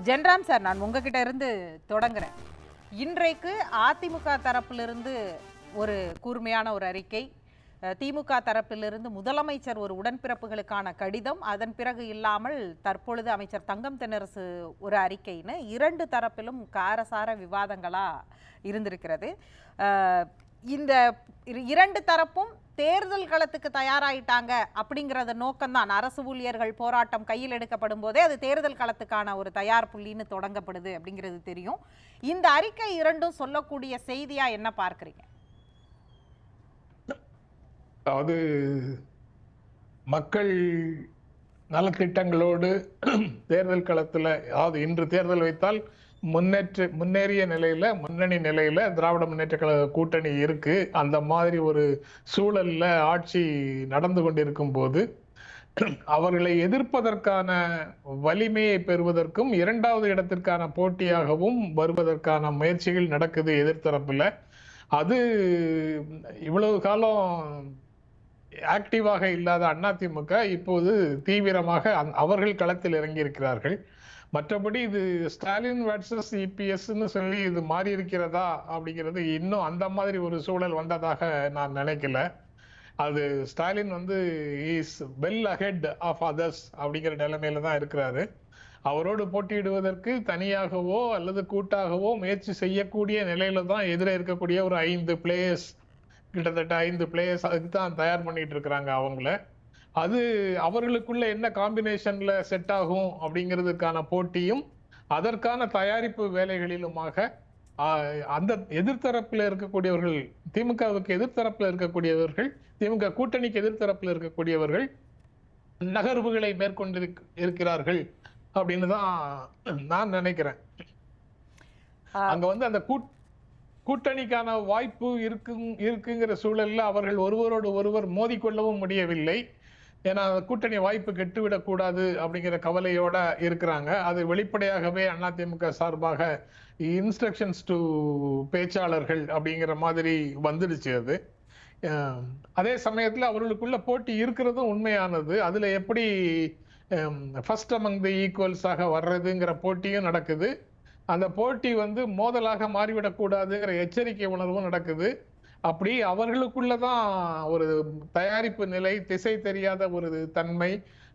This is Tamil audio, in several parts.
ஜென்ராம் சார் நான் உங்ககிட்ட இருந்து தொடங்குறேன். இன்றைக்கு அதிமுக தரப்பிலிருந்து ஒரு கூர்மையான ஒரு அறிக்கை. திமுக தரப்பிலிருந்து முதலமைச்சர் ஒரு உடன்பிறப்புகளுக்கான கடிதம். அதன் பிறகு இல்லாமல் தற்பொழுது அமைச்சர் தங்கம் தென்னரசு ஒரு அறிக்கைன்னு இரண்டு தரப்பிலும் காரசார விவாதங்களாக இருந்திருக்கிறது. இந்த இரு- இரண்டு தரப்பும் தேர்தல் களத்துக்கு தயாராயிட்டாங்க அப்படிங்கிறத நோக்கம்தான். அரசு ஊழியர்கள் போராட்டம் கையில் எடுக்கப்படும் போதே அது தேர்தல் களத்துக்கான ஒரு தயார் புள்ளின்னு தொடங்கப்படுது அப்படிங்கிறது தெரியும். இந்த அறிக்கை இரண்டும் சொல்லக்கூடிய செய்தியா என்ன பார்க்கறீங்க? அதாவது மக்கள் நலத்திட்டங்களோடு தேர்தல் களத்துல அதாவது இன்று தேர்தல் வைத்தால் முன்னேற்ற முன்னேறிய நிலையில முன்னணி நிலையில திராவிட முன்னேற்ற கழக கூட்டணி இருக்கு. அந்த மாதிரி ஒரு சூழல்ல ஆட்சி நடந்து கொண்டிருக்கும் போது அவர்களை எதிர்ப்பதற்கான வலிமையை பெறுவதற்கும் இரண்டாவது இடத்திற்கான போட்டியாகவும் வருவதற்கான முயற்சிகள் நடக்குது எதிர்த்தரப்புல. அது இவ்வளவு காலம் ஆக்டிவாக இல்லாத அதிமுக இப்போது தீவிரமாக அவர்கள் களத்தில் இறங்கியிருக்கிறார்கள். மற்றபடி இது ஸ்டாலின் வர்சஸ் இபிஎஸ்ன்னு சொல்லி இது மாறி இருக்கிறதா அப்படிங்கிறது இன்னும் அந்த மாதிரி ஒரு சூழல் வந்ததாக நான் நினைக்கல. அது ஸ்டாலின் வந்து is well ahead of others அப்படிங்கிற நிலைமையில தான் இருக்கிறாரு. அவரோடு போட்டியிடுவதற்கு தனியாகவோ அல்லது கூட்டாகவோ முயற்சி செய்யக்கூடிய நிலையில தான் எதிரே இருக்கக்கூடிய ஒரு ஐந்து பிளேயர்ஸ் கிட்டத்தட்ட ஐந்து பிளேயர்ஸ் அதுக்கு தான் தயார் பண்ணிட்டு இருக்கிறாங்க அவங்கள. அது அவர்களுக்குள்ள என்ன காம்பினேஷன்ல செட் ஆகும் அப்படிங்கிறதுக்கான போட்டியும் அதற்கான தயாரிப்பு வேலைகளிலுமாக அந்த எதிர்த்தரப்புல இருக்கக்கூடியவர்கள் திமுகவுக்கு எதிர்த்தரப்புல இருக்கக்கூடியவர்கள் திமுக கூட்டணிக்கு எதிர்த்தரப்புல இருக்கக்கூடியவர்கள் நகர்வுகளை மேற்கொண்டு இருக்கிறார்கள் அப்படின்னு தான் நான் நினைக்கிறேன். அங்க வந்து அந்த கூட் கூட்டணிக்கான வாய்ப்பு இருக்கும் இருக்குங்கிற சூழல்ல அவர்கள் ஒருவரோடு ஒருவர் மோதிக்கொள்ளவும் முடியவில்லை. ஏன்னா கூட்டணி வாய்ப்பு கெட்டுவிடக்கூடாது அப்படிங்கிற கவலையோட இருக்கிறாங்க. அது வெளிப்படையாகவே அதிமுக சார்பாக இன்ஸ்ட்ரக்ஷன்ஸ் டு பேச்சாளர்கள் அப்படிங்கிற மாதிரி வந்துடுச்சு அது. அதே சமயத்தில் அவர்களுக்குள்ள போட்டி இருக்கிறதும் உண்மையானது. அதில் எப்படி ஃபர்ஸ்ட் அமங் தி ஈக்குவல்ஸாக வர்றதுங்கிற போட்டியும் நடக்குது. அந்த போட்டி வந்து மோதலாக மாறிவிடக்கூடாதுங்கிற எச்சரிக்கை உணர்வும் நடக்குது. அப்படி அவர்களுக்குள்ளதான் ஒரு தயாரிப்பு நிலை திசை தெரியாத ஒரு தன்மை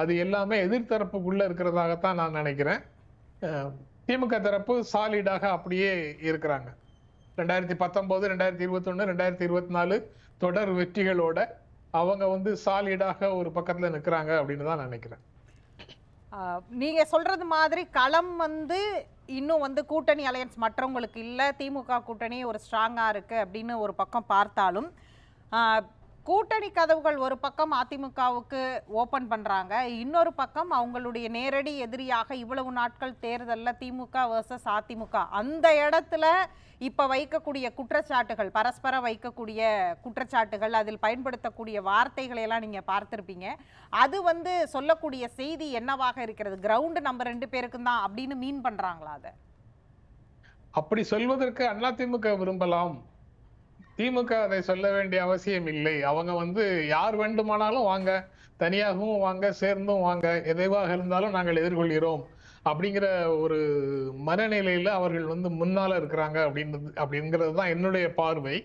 அது எல்லாமே எதிர்த்தரப்புக்குள்ள இருக்கிறதாகத்தான் நான் நினைக்கிறேன். திமுக தரப்பு சாலிடாக அப்படியே இருக்கிறாங்க. ரெண்டாயிரத்தி பத்தொன்பது ரெண்டாயிரத்தி இருபத்தொன்னு ரெண்டாயிரத்தி இருபத்தி நாலு தொடர் வெற்றிகளோட அவங்க வந்து சாலிடாக ஒரு பக்கத்துல நிக்கிறாங்க அப்படின்னு தான் நினைக்கிறேன். நீங்க சொல்றது மாதிரி களம் வந்து இன்னும் வந்து கூட்டணி அலையன்ஸ் மற்றவங்களுக்கு இல்லை திமுக கூட்டணி ஒரு ஸ்ட்ராங்காக இருக்குது அப்படின்னு ஒரு பக்கம் பார்த்தாலும் கூட்டணி கதவுகள் ஒரு பக்கம் அதிமுகவுக்கு ஓபன் பண்ணுறாங்க இன்னொரு பக்கம் அவங்களுடைய நேரடி எதிரியாக இவ்வளவு நாட்கள் தேர்தலில் திமுக வர்சஸ் அதிமுக. அந்த இடத்துல இப்போ வைக்கக்கூடிய குற்றச்சாட்டுகள் பரஸ்பர வைக்கக்கூடிய குற்றச்சாட்டுகள் அதில் பயன்படுத்தக்கூடிய வார்த்தைகளை எல்லாம் நீங்கள் பார்த்துருப்பீங்க. அது வந்து சொல்லக்கூடிய செய்தி என்னவாக இருக்கிறது? கிரவுண்டு நம்ம ரெண்டு பேருக்கும் தான் அப்படின்னு மீன் பண்ணுறாங்களா அதை? அப்படி சொல்வதற்கு அதிமுக விரும்பலாம். திமுக அதை சொல்ல வேண்டிய அவசியம் இல்லை. அவங்க வந்து யார் வேண்டுமானாலும் வாங்க. தனியாகவும் வாங்க சேர்ந்தும் வாங்க. எதைவாக இருந்தாலும் நாங்கள் எதிர்கொள்கிறோம். அப்படிங்கிற ஒரு மனநிலையில அவர்கள் வந்து முன்னால இருக்கிறாங்க அப்படின்றது அப்படிங்கிறது தான் என்னுடைய பார்வை.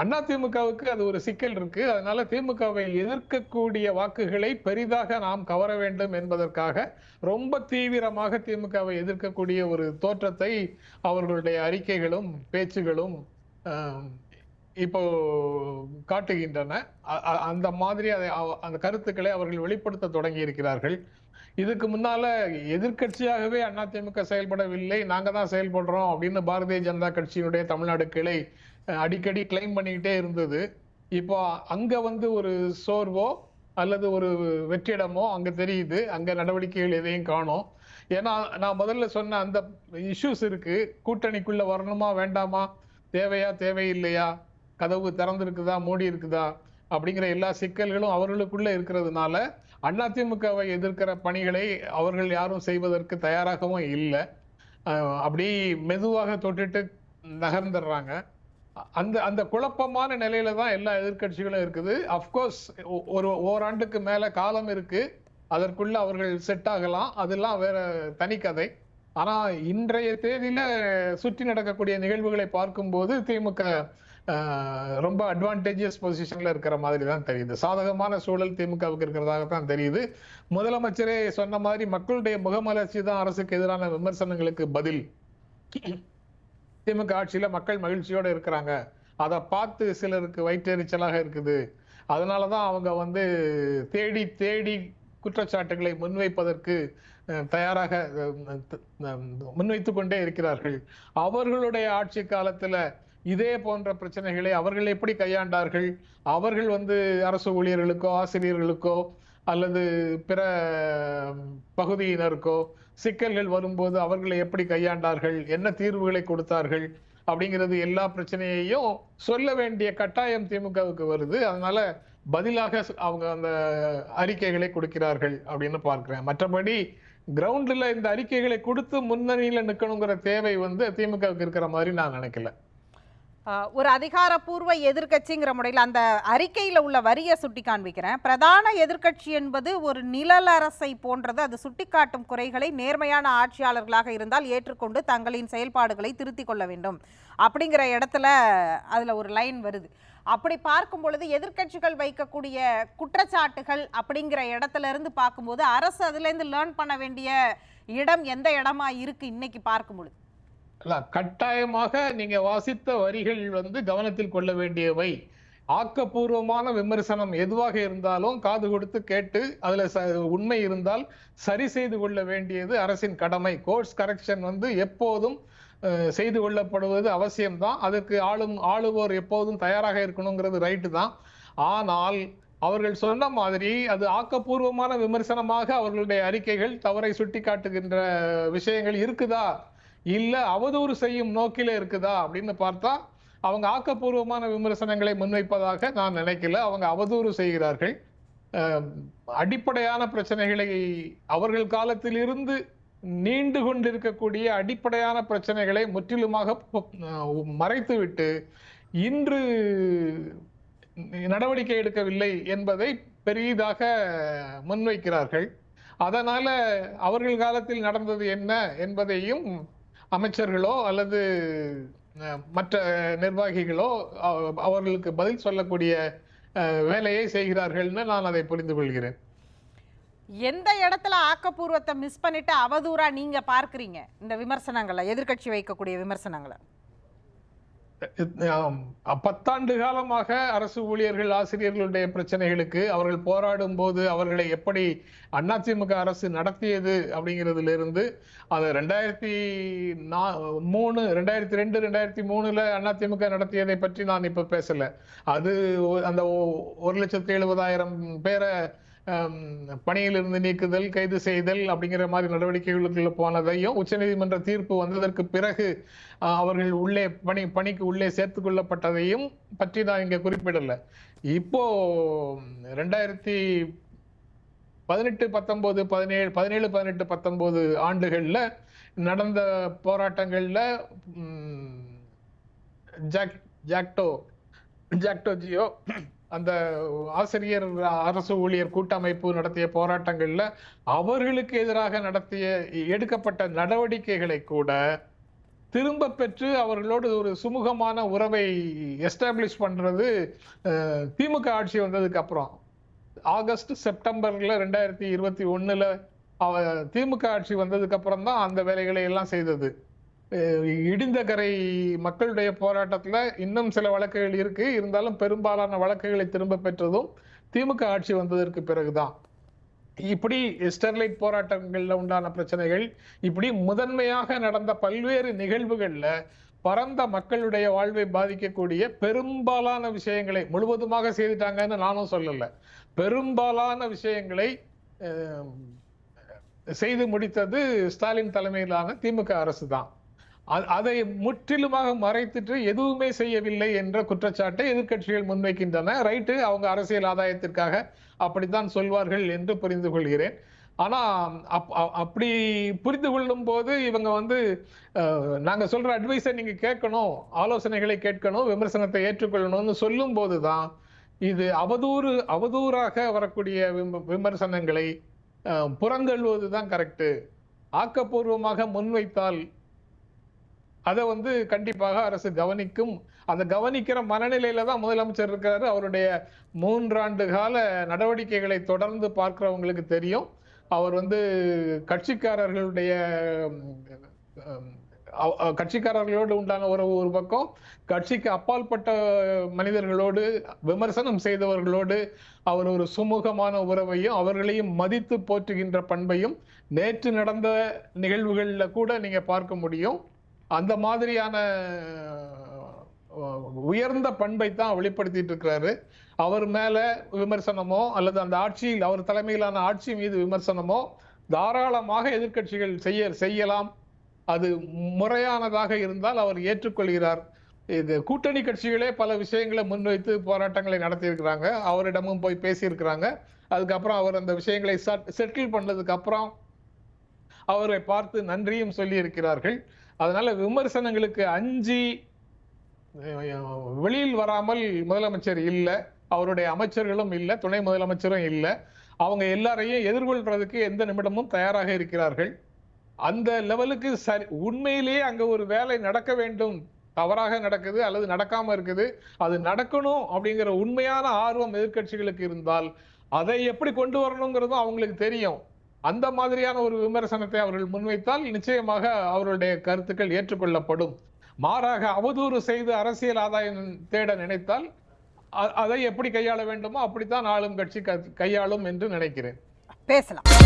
அண்ணா திமுகவுக்கு அது ஒரு சிக்கல் இருக்கு. அதனால திமுகவை எதிர்க்கக்கூடிய வாக்குகளை பெரிதாக நாம் கவர வேண்டும் என்பதற்காக ரொம்ப தீவிரமாக திமுகவை எதிர்க்கக்கூடிய ஒரு தோற்றத்தை அவர்களுடைய அறிக்கைகளும் பேச்சுகளும் இப்போ காட்டுகின்றன. அ- அந்த மாதிரி அதை அவ- அந்த கருத்துக்களை அவர்கள் வெளிப்படுத்த தொடங்கி இருக்கிறார்கள் இதுக்கு முன்னால எதிர்க்கட்சியாகவே அதிமுக செயல்படவில்லை நாங்க தான் செயல்படுறோம் அப்படின்னு பாரதிய ஜனதா கட்சியினுடைய தமிழ்நாடு கிளை அடிக்கடி கிளைம் பண்ணிக்கிட்டே இருந்தது. இப்போ அங்க வந்து ஒரு சோர்வோ அல்லது ஒரு வெற்றிடமோ அங்க தெரியுது. அங்க நடவடிக்கைகள் எதையும் காணும். ஏன்னா நான் முதல்ல சொன்ன அந்த இஷ்யூஸ் இருக்கு. கூட்டணிக்குள்ள வரணுமா வேண்டாமா? தேவையா தேவையில்லையா? கதவு திறந்திருக்குதா? மூடி இருக்குதா அப்படிங்கிற எல்லா சிக்கல்களும் அவர்களுக்குள்ளே இருக்கிறதுனால அதிமுகவை எதிர்க்கிற பணிகளை அவர்கள் யாரும் செய்வதற்கு தயாராகவும் இல்லை. அப்படி மெதுவாக தொட்டுட்டு நகர்ந்துடுறாங்க. அந்த அந்த குழப்பமான நிலையில தான் எல்லா எதிர்க்கட்சிகளும் இருக்குது. அஃப்கோர்ஸ் ஒரு ஓராண்டுக்கு மேல காலம் இருக்கு. அதற்குள்ள அவர்கள் செட் ஆகலாம். அதெல்லாம் வேற தனி கதை. ஆனா இன்றைய தேதியில சுற்றி நடக்கக்கூடிய நிகழ்வுகளை பார்க்கும்போது திமுக ரொம்ப அட்வான்டேஜியஸ் பொசிஷன்ல இருக்கிற மாதிரி தான் தெரியுது. சாதகமான சூழல் திமுகவுக்கு இருக்கிறதாக தான் தெரியுது. முதலமைச்சரே சொன்ன மாதிரி மக்களுடைய முகமலர்ச்சி தான் அரசுக்கு எதிரான விமர்சனங்களுக்கு பதில். திமுக ஆட்சியில மக்கள் மகிழ்ச்சியோட இருக்கிறாங்க. அதை பார்த்து சிலருக்கு வயிற்றெரிச்சலாக இருக்குது. அதனாலதான் அவங்க வந்து தேடி தேடி குற்றச்சாட்டுகளை முன்வைப்பதற்கு தயாராக முன்வைத்து கொண்டே இருக்கிறார்கள். அவர்களுடைய ஆட்சி காலத்துல இதே போன்ற பிரச்சனைகளை அவர்கள் எப்படி கையாண்டார்கள்? அவர்கள் வந்து அரசு ஊழியர்களுக்கோ ஆசிரியர்களுக்கோ அல்லது பிற பகுதியினருக்கோ சிக்கல்கள் வரும்போது அவர்களை எப்படி கையாண்டார்கள்? என்ன தீர்வுகளை கொடுத்தார்கள்? அப்படிங்கிறது எல்லா பிரச்சனையையும் சொல்ல வேண்டிய கட்டாயம் திமுகவுக்கு வருது. அதனால பதிலாக அவங்க அந்த அறிக்கைகளை கொடுக்கிறார்கள் அப்படின்னு பார்க்கிறேன். மற்றபடி கிரவுண்ட்ல இந்த அறிக்கைகளை கொடுத்து முன்னணியில நிக்கணுங்கிற தேவை வந்து திமுகவுக்கு இருக்கிற மாதிரி நான் நினைக்கல. ஒரு அதிகாரப்பூர்வ எதிர்க்கட்சிங்கிற முறையில் அந்த அறிக்கையில் உள்ள வரியை சுட்டி காண்பிக்கிறேன். பிரதான எதிர்க்கட்சி என்பது ஒரு நிழல் அரசை போன்றது. அது சுட்டிக்காட்டும் குறைகளை நேர்மையான ஆட்சியாளர்களாக இருந்தால் ஏற்றுக்கொண்டு தங்களின் செயல்பாடுகளை திருத்திக் கொள்ள வேண்டும். அப்படிங்கிற இடத்துல அதில் ஒரு லைன் வருது. அப்படி பார்க்கும் பொழுது எதிர்க்கட்சிகள் வைக்கக்கூடிய குற்றச்சாட்டுகள் அப்படிங்கிற இடத்துல இருந்து பார்க்கும்போது அரசு அதுலேருந்து லேர்ன் பண்ண வேண்டிய இடம் எந்த இடமா இருக்கு இன்னைக்கு பார்க்கும் பொழுது? கட்டாயமாக நீங்க வாசித்த வரிகள் வந்து கவனத்தில் கொள்ள வேண்டியவை. ஆக்கப்பூர்வமான விமர்சனம் எதுவாக இருந்தாலும் காது கொடுத்து கேட்டு அதுல ச- உண்மை இருந்தால் சரி செய்து கொள்ள வேண்டியது அரசின் கடமை. கோர்ஸ் கரெக்ஷன் வந்து எப்போதும் செய்து கொள்ளப்படுவது அவசியம்தான் அதுக்கு ஆளும் ஆளுவோர் எப்போதும் தயாராக இருக்கணுங்கிறது ரைட்டு தான். ஆனால் அவர்கள் சொன்ன மாதிரி அது ஆக்கப்பூர்வமான விமர்சனமாக அவர்களுடைய அறிக்கைகள் தவறை சுட்டிக்காட்டுகின்ற விஷயங்கள் இருக்குதா? இல்லை அவதூறு செய்யும் நோக்கில இருக்குதா அப்படின்னு பார்த்தா அவங்க ஆக்கப்பூர்வமான விமர்சனங்களை முன்வைப்பதாக நான் நினைக்கல. அவங்க அவதூறு செய்கிறார்கள். அடிப்படையான பிரச்சனைகளை அவர்கள் காலத்தில் இருந்து நீண்டு கொண்டிருக்கக்கூடிய அடிப்படையான பிரச்சனைகளை முற்றிலுமாக மறைத்துவிட்டு இன்று நடவடிக்கை எடுக்கவில்லை என்பதை பெரிதாக முன்வைக்கிறார்கள். அதனால அவர்கள் காலத்தில் நடந்தது என்ன என்பதையும் அமைச்சர்களோ அல்லது மற்ற நிர்வாகிகளோ அவர்களுக்கு பதில் சொல்லக்கூடிய வேலையை செய்கிறார்கள்னு நான் அதை புரிந்து கொள்கிறேன். எந்த இடத்துல ஆக்கப்பூர்வத்தை மிஸ் பண்ணிட்டு அவதூறா நீங்க பார்க்குறீங்க? இந்த விமர்சனங்களை எதிர்க்கட்சி வைக்கக்கூடிய விமர்சனங்களை. பத்தாண்டு காலமாக அரசு ஊழியர்கள் ஆசிரியர்களுடைய பிரச்சனைகளுக்கு அவர்கள் போராடும் போது அவர்களை எப்படி அதிமுக அரசு நடத்தியது அப்படிங்கிறதுல இருந்து அது ரெண்டாயிரத்தி நா மூணு ரெண்டாயிரத்தி ரெண்டு ரெண்டாயிரத்தி மூணுல அதிமுக நடத்தியதை பற்றி நான் இப்ப பேசல. அது அந்த ஒ- ஒரு லட்சத்தி எழுபதாயிரம் பேரை பணியிலிருந்து நீக்குதல் கைது செய்தல் அப்படிங்கிற மாதிரி நடவடிக்கைகளுக்குள்ள போனதையும் உச்சநீதிமன்ற தீர்ப்பு வந்ததற்கு பிறகு அவர்கள் உள்ளே பணி பணிக்கு உள்ளே சேர்த்து கொள்ளப்பட்டதையும் பற்றி நான் இங்கே குறிப்பிடலை. இப்போ ரெண்டாயிரத்தி பதினெட்டு பத்தொம்போது பதினேழு பதினேழு பதினெட்டு பத்தொம்போது ஆண்டுகளில் நடந்த போராட்டங்களில் ஜாக் ஜாக்டோ ஜாக்டோ ஜியோ அந்த ஆசிரியர் அரசு ஊழியர் கூட்டமைப்பு நடத்திய போராட்டங்கள்ல அவர்களுக்கு எதிராக நடத்திய எடுக்கப்பட்ட நடவடிக்கைகளை கூட திரும்ப பெற்று அவர்களோடு ஒரு சுமூகமான உறவை எஸ்டாப்ளிஷ் பண்றது திமுக ஆட்சி வந்ததுக்கு அப்புறம். ஆகஸ்ட் செப்டம்பர்ல ரெண்டாயிரத்தி இருபத்தி ஒண்ணுல அவ திமுக ஆட்சி வந்ததுக்கு அப்புறம் தான் அந்த வேலைகளை எல்லாம் செய்தது. இடிந்தகரை இடிந்த கரை மக்களுடைய போராட்டத்துல இன்னும் சில வழக்குகள் இருக்கு. இருந்தாலும் பெரும்பாலான வழக்குகளை திரும்ப பெற்றதும் திமுக ஆட்சி வந்ததற்கு பிறகுதான். இப்படி ஸ்டெர்லைட் போராட்டங்கள்ல உண்டான பிரச்சனைகள் இப்படி முதன்மையாக நடந்த பல்வேறு நிகழ்வுகள்ல பரந்த மக்களுடைய வாழ்வை பாதிக்கக்கூடிய பெரும்பாலான விஷயங்களை முழுவதுமாக செய்துட்டாங்கன்னு நானும் சொல்லல. பெரும்பாலான விஷயங்களை செய்து முடித்தது ஸ்டாலின் தலைமையிலான திமுக அரசு தான் அதை முற்றிலுமாக மறைத்துட்டு எதுவுமே செய்யவில்லை என்ற குற்றச்சாட்டை எதிர்க்கட்சிகள் முன்வைக்கின்றன. ரைட்டு அவங்க அரசியல் ஆதாயத்திற்காக அப்படித்தான் சொல்வார்கள் என்று புரிந்து கொள்கிறேன். ஆனா அப்- அப்படி புரிந்து கொள்ளும் போது இவங்க வந்து நாங்க சொல்ற அட்வைஸை நீங்க கேட்கணும் ஆலோசனைகளை கேட்கணும் விமர்சனத்தை ஏற்றுக்கொள்ளணும்னு சொல்லும் போதுதான் இது அவதூறு அவதூறாக வரக்கூடிய விமர்சனங்களை அஹ், புறந்தள்ளுவது தான் கரெக்டு ஆக்கப்பூர்வமாக முன்வைத்தால் அதை வந்து கண்டிப்பாக அரசு கவனிக்கும். அந்த கவனிக்கிற மனநிலையில தான் முதலமைச்சர் இருக்காரு. அவருடைய மூன்றாண்டு கால நடவடிக்கைகளை தொடர்ந்து பார்க்கிறவங்களுக்கு தெரியும். அவர் வந்து கட்சிக்காரர்களுடைய கட்சிக்காரர்களோடு உண்டான உறவு ஒரு பக்கம். கட்சிக்கு அப்பால்பட்ட மனிதர்களோடு விமர்சனம் செய்தவர்களோடு அவர் ஒரு சுமூகமான உறவையும் அவர்களையும் மதித்து போற்றுகின்ற பண்பையும் நேற்று நடந்த நிகழ்வுகளில் கூட நீங்க பார்க்க முடியும். அந்த மாதிரியான உயர்ந்த பண்பை தான் வெளிப்படுத்திட்டு இருக்கிறாரு அவர் மேல விமர்சனமோ அல்லது அந்த ஆட்சியில் அவர் தலைமையிலான ஆட்சி மீது விமர்சனமோ தாராளமாக எதிர்க்கட்சிகள் செய்ய செய்யலாம். அது முறையானதாக இருந்தால் அவர் ஏற்றுக்கொள்கிறார். இது கூட்டணி கட்சிகளே பல விஷயங்களை முன்வைத்து போராட்டங்களை நடத்தியிருக்கிறாங்க. அவரிடமும் போய் பேசியிருக்கிறாங்க. அதுக்கப்புறம் அவர் அந்த விஷயங்களை செட்டில் பண்ணதுக்கு அப்புறம் அவரை பார்த்து நன்றியும் சொல்லி இருக்கிறார்கள் அதனால விமர்சனங்களுக்கு அஞ்சு வெளியில் வராமல் முதலமைச்சர் இல்லை அவருடைய அமைச்சர்களும் இல்லை துணை முதலமைச்சரும் இல்லை அவங்க எல்லாரையும் எதிர்கொள்றதுக்கு எந்த நிமிடமும் தயாராக இருக்கிறார்கள். அந்த லெவலுக்கு சரி உண்மையிலேயே அங்க ஒரு வேலை நடக்க வேண்டும். தவறாக நடக்குது அல்லது நடக்காம இருக்குது. அது நடக்கணும் அப்படிங்கிற உண்மையான ஆர்வம் எதிர்க்கட்சிகளுக்கு இருந்தால் அதை எப்படி கொண்டு வரணுங்கிறதும் அவங்களுக்கு தெரியும். அந்த மாதிரியான ஒரு விமர்சனத்தை அவர்கள் முன்வைத்தால் நிச்சயமாக அவருடைய கருத்துக்கள் ஏற்றுக்கொள்ளப்படும். மாறாக அவதூறு செய்து அரசியல் ஆதாயம் தேட நினைத்தால் அதை எப்படி கையாள வேண்டுமோ அப்படித்தான் ஆளும் கட்சி கையாளும் என்று நினைக்கிறேன். பேசலாம்.